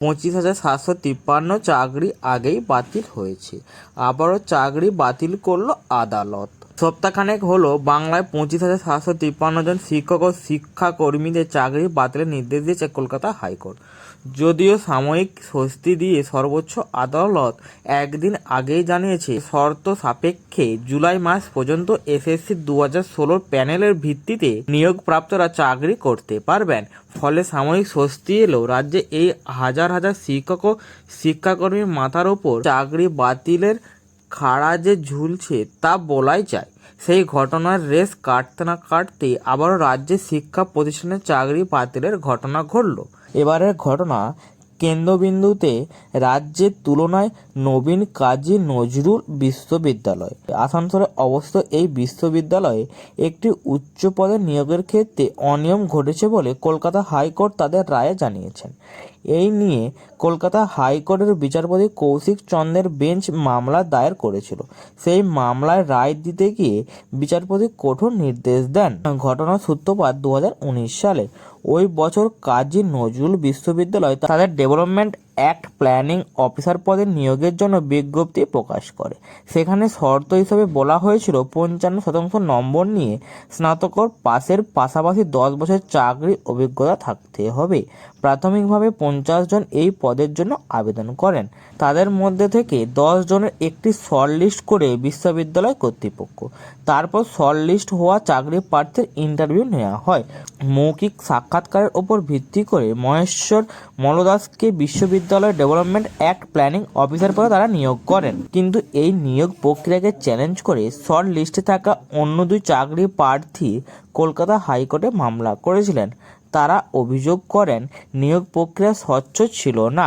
পঁচিশ হাজার সাতশো তিপ্পান্ন চাকরি আগেই বাতিল হয়েছে। আবারও চাকরি বাতিল করল আদালত। সপ্তাহখানেক হলো বাংলায় পঁচিশ হাজার সাতশো তিপ্পান্ন জন শিক্ষক ও শিক্ষাকর্মীদের চাকরি বাতিলের নির্দেশ দিয়েছে কলকাতা হাইকোর্ট। যদিও সাময়িক স্বস্তি দিয়ে সর্বোচ্চ আদালত একদিন আগেই জানিয়েছে, শর্ত সাপেক্ষে জুলাই মাস পর্যন্ত এসএসসি দু হাজার ষোলোর প্যানেলের ভিত্তিতে নিয়োগপ্রাপ্তরা চাকরি করতে পারবেন। ফলে সাময়িক স্বস্তি এলেও রাজ্যে এই হাজার হাজার শিক্ষক ও শিক্ষাকর্মীর মাথার ওপর চাকরি বাতিলের খাড়া যে ঝুলছে তা বলাই যায়। সেই ঘটনার রেস কাটতে না কাটতে আবারও রাজ্যে শিক্ষা প্রতিষ্ঠানে চাকরি বাতিলের ঘটনা ঘটল। এবারের ঘটনা কেন্দ্রবিন্দুতে রাজ্যের তুলনায় নবীন কাজী নজরুল বিশ্ববিদ্যালয়। আসানসোলে অবস্থিত এই বিশ্ববিদ্যালয়ে একটি উচ্চ পদে নিয়োগের ক্ষেত্রে অনিয়ম ঘটেছে বলে কলকাতা হাইকোর্ট তাদের রায়ে জানিয়েছেন। এই নিয়ে কলকাতা হাইকোর্টের বিচারপতি কৌশিক চন্দ্রের বেঞ্চ মামলা দায়ের করেছিল। সেই মামলায় রায় দিতে গিয়ে বিচারপতি কঠোর নির্দেশ দেন। ঘটনার সূত্রপাত দু হাজার উনিশ সালে। ওই বছর কাজী নজরুল বিশ্ববিদ্যালয় তাদের ডেভেলপমেন্ট অ্যাক্ট প্ল্যানিং অফিসার পদে নিয়োগের জন্য বিজ্ঞপ্তি প্রকাশ করে। সেখানে শর্ত হিসেবে বলা হয়েছিল পঞ্চান্ন শতাংশ নম্বর নিয়ে স্নাতকর পাশের পাশাপাশি দশ বছর চাকরির অভিজ্ঞতা থাকতে হবে। প্রাথমিকভাবে পঞ্চাশ জন এই পদের জন্য আবেদন করেন। তাদের মধ্যে থেকে দশ জনের একটি শর্ট লিস্ট করে বিশ্ববিদ্যালয় কর্তৃপক্ষ। তারপর শর্ট লিস্ট হওয়া চাকরি প্রার্থীর ইন্টারভিউ নেওয়া হয়। মৌখিক সাক্ষাৎকারের ওপর ভিত্তি করে মহেশ্বর মলদাসকে বিশ্ববিদ্যালয় ডেভেলপমেন্ট অ্যাক্ট প্ল্যানিং অফিসার পদে তারা নিয়োগ করেন। কিন্তু এই নিয়োগ প্রক্রিয়াকে চ্যালেঞ্জ করে শর্ট লিস্টে থাকা অন্য দুই চাকরি প্রার্থী কলকাতা হাইকোর্টে মামলা করেছিলেন। তারা অভিযোগ করেন, নিয়োগ প্রক্রিয়া স্বচ্ছ ছিল না।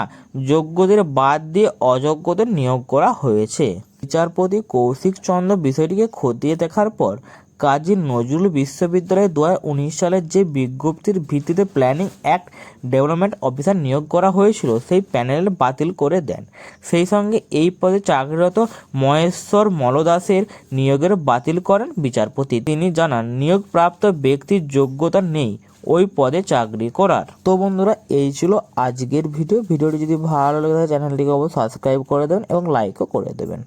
যোগ্যদের বাদ দিয়ে অযোগ্যদের নিয়োগ করা হয়েছে। বিচারপতি কৌশিক চন্দ্র বিষয়টিকে খতিয়ে দেখার পর কাজী নজরুল বিশ্ববিদ্যালয়ে দু উনিশ সালের যে বিজ্ঞপ্তির ভিত্তিতে প্ল্যানিং অ্যাক্ট ডেভেলপমেন্ট অফিসার নিয়োগ করা হয়েছিল, সেই প্যানেল বাতিল করে দেন। সেই সঙ্গে এই পদে চাকরিরত মহেশ্বর মলদাসের নিয়োগের বাতিল করেন বিচারপতি। তিনি জানান, নিয়োগপ্রাপ্ত ব্যক্তির যোগ্যতা নেই ওই পদে চাকরি করার। তো বন্ধুরা, এই ছিল আজকের ভিডিও। ভিডিওটি যদি ভালো লাগে চ্যানেলটিকে অবশ্যই সাবস্ক্রাইব করে দেবেন এবং লাইকও করে দেবেন।